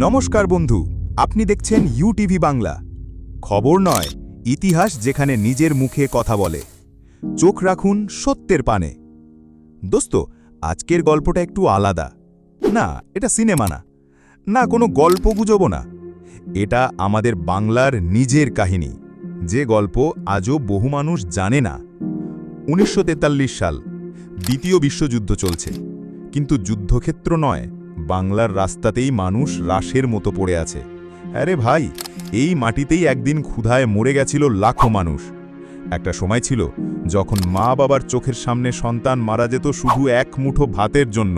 নমস্কার বন্ধু, আপনি দেখছেন ইউটিভি বাংলা। খবর নয়, ইতিহাস যেখানে নিজের মুখে কথা বলে। চোখ রাখুন সত্যের পানে। দোস্ত, আজকের গল্পটা একটু আলাদা। না, এটা সিনেমা না। না, কোনো গল্প গুজব না। এটা আমাদের বাংলার নিজের কাহিনী। যে গল্প আজও বহু মানুষ জানে না। উনিশশো তেতাল্লিশ সাল, দ্বিতীয় বিশ্বযুদ্ধ চলছে। কিন্তু যুদ্ধক্ষেত্র নয় বাংলার রাস্তাতেই মানুষ রাশের মতো পড়ে আছে। আরে ভাই, এই মাটিতেই একদিন ক্ষুধায় মরে গেছিল লাখো মানুষ। একটা সময় ছিল যখন মা বাবার চোখের সামনে সন্তান মারা যেত শুধু এক মুঠো ভাতের জন্য।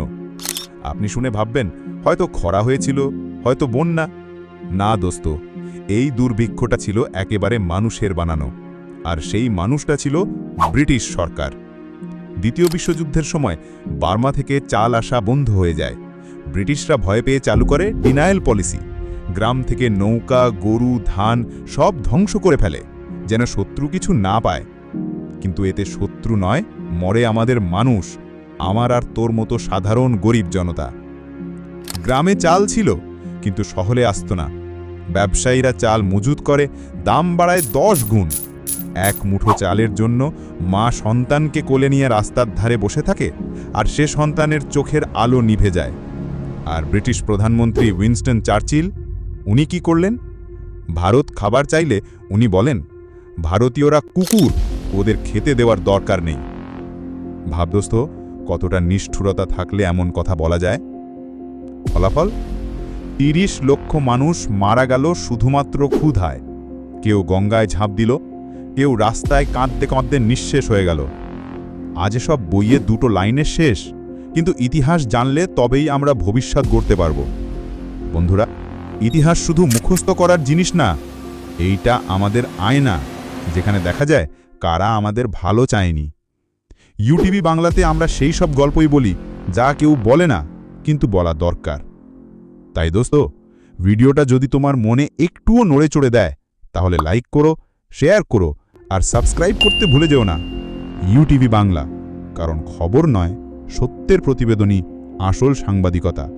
আপনি শুনে ভাববেন, হয়তো খরা হয়েছিল, হয়তো বন্যা। না দোস্ত, এই দুর্ভিক্ষটা ছিল একেবারে মানুষের বানানো। আর সেই মানুষটা ছিল ব্রিটিশ সরকার। দ্বিতীয় বিশ্বযুদ্ধের সময় বার্মা থেকে চাল আসা বন্ধ হয়ে যায়। ব্রিটিশরা ভয় পেয়ে চালু করে ডিনায়েল পলিসি গ্রাম থেকে নৌকা, গরু, ধান সব ধ্বংস করে ফেলে, যেন শত্রু কিছু না পায়। কিন্তু এতে শত্রু নয়, মরে আমাদের মানুষ। আমার আর তোর মতো সাধারণ গরিব জনতা। গ্রামে চাল ছিল, কিন্তু শহরে আসত না। ব্যবসায়ীরা চাল মজুত করে, দাম বাড়ায় দশ গুণ। এক মুঠো চালের জন্য মা সন্তানকে কোলে নিয়ে রাস্তার ধারে বসে থাকে, আর সে সন্তানের চোখের আলো নিভে যায়। আর ব্রিটিশ প্রধানমন্ত্রী উইনস্টন চার্চিল, উনি কি করলেন? ভারত খাবার চাইলে, উনি বলেন, ভারতীয়রা কুকুর, ওদের খেতে দেওয়ার দরকার নেই। ভাবদোস্ত, কতটা নিষ্ঠুরতা থাকলে এমন কথা বলা যায়? ফলাফল, তিরিশ লক্ষ মানুষ মারা গেল শুধুমাত্র ক্ষুধায়। কেউ গঙ্গায় ঝাঁপ দিল, কেউ রাস্তায় কাঁদতে কাঁদতে নিঃশেষ হয়ে গেল। আজ সব বইয়ে দুটো লাইনের শেষ। কিন্তু ইতিহাস জানলে তবেই আমরা ভবিষ্যৎ গড়তে পারব। বন্ধুরা, ইতিহাস শুধু মুখস্থ করার জিনিস না, এইটা আমাদের আয়না, যেখানে দেখা যায় কারা আমাদের ভালো চায়নি। ইউটিভি বাংলাতে আমরা সেই সব গল্পই বলি, যা কেউ বলে না, কিন্তু বলা দরকার। তাই দোস্ত, ভিডিওটা যদি তোমার মনে একটুও নড়ে চড়ে দেয়, তাহলে লাইক করো, শেয়ার করো, আর সাবস্ক্রাইব করতে ভুলে যেও না। ইউটিভি বাংলা, কারণ খবর নয় সত্যের প্রতিবেদনই আসল সাংবাদিকতা।